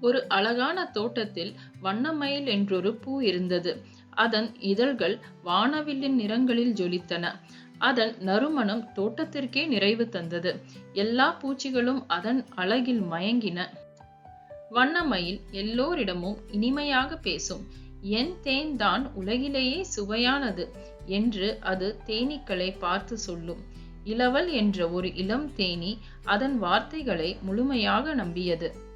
ஒரு அழகான தோட்டத்தில் வண்ணமயில் என்றொரு பூ இருந்தது. அதன் இதழ்கள் வானவில்லின் நிறங்களில் ஜொலித்தன. அதன் நறுமணம் தோட்டத்திற்கே நிறைவு தந்தது. எல்லா பூச்சிகளும் அதன் அழகில் மயங்கின. வண்ணமயில் எல்லோரிடமும் இனிமையாக பேசும். என் தேன் தான் உலகிலேயே சுவையானது என்று அது தேனீக்களை பார்த்து சொல்லும். இளவல் என்ற ஒரு இளம் தேனி அதன் வார்த்தைகளை முழுமையாக நம்பியது.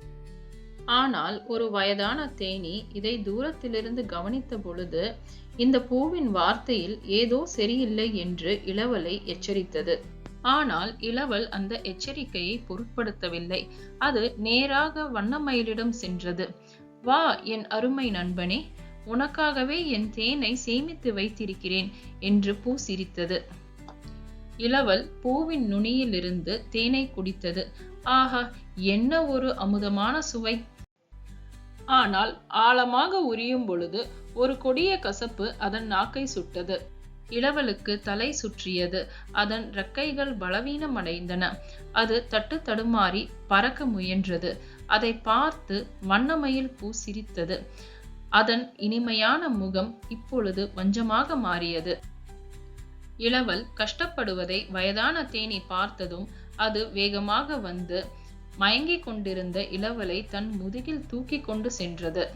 ஆனால் ஒரு வயதான தேனி இதை தூரத்திலிருந்து கவனித்த பொழுது இந்த பூவின் வார்த்தையில் ஏதோ சரியில்லை என்று இளவலை எச்சரித்தது. ஆனால் இளவல் அந்த எச்சரிக்கையை பொருட்படுத்தவில்லை. அது நேராக வண்ணமயிலிடம் சென்றது. வா என் அருமை நண்பனே உனக்காகவே என் தேனை சேமித்து வைத்திருக்கிறேன் என்று பூ சிரித்தது இளவல் பூவின் நுனியிலிருந்து தேனை குடித்தது. ஆஹா என்ன ஒரு அமுதமான சுவை! ஆனால் ஆழமாக உரியும் பொழுது ஒரு கொடிய கசப்பு அதன் நாக்கை சுட்டது. இளவலுக்கு தலை சுற்றியது. அதன் ரெக்கைகள் பலவீனமடைந்தன. அது தட்டு தடுமாறி பறக்க முயன்றது. அதை பார்த்து வண்ணமயில் பூ சிரித்தது அதன் இனிமையான முகம் இப்பொழுது வஞ்சமாக மாறியது. இளவல் கஷ்டப்படுவதை வயதான தேனி பார்த்ததும் அது வேகமாக வந்து மயங்கிக் கொண்டிருந்த இளவலை தன் முதுகில் தூக்கி கொண்டு சென்றது.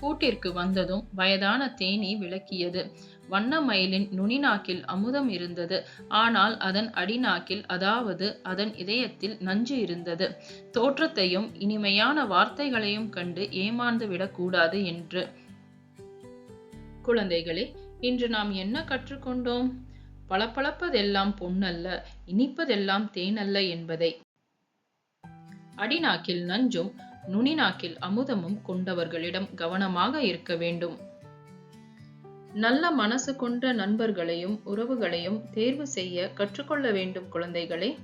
கூட்டிற்கு வந்ததும் வயதான தேனி விளக்கியது. வண்ண மயிலின் நுனிநாக்கில் அமுதம் இருந்தது. ஆனால் அதன் அடிநாக்கில் அதாவது அதன் இதயத்தில் நஞ்சு இருந்தது. தோற்றத்தையும் இனிமையான வார்த்தைகளையும் கண்டு ஏமாந்து விடக்கூடாது என்று. குழந்தைகளே இன்று நாம் என்ன கற்றுக்கொண்டோம்? பளபளப்பதெல்லாம் பொன்னல்ல இனிப்பதெல்லாம் தேனல்ல என்பதை. அடிநாக்கில் நஞ்சும் நுனிநாக்கில் அமுதமும் கொண்டவர்களிடம் கவனமாக இருக்க வேண்டும். நல்ல மனசு கொண்ட நண்பர்களையும் உறவுகளையும் தேர்வு செய்ய கற்றுக்கொள்ள வேண்டும் குழந்தைகளே.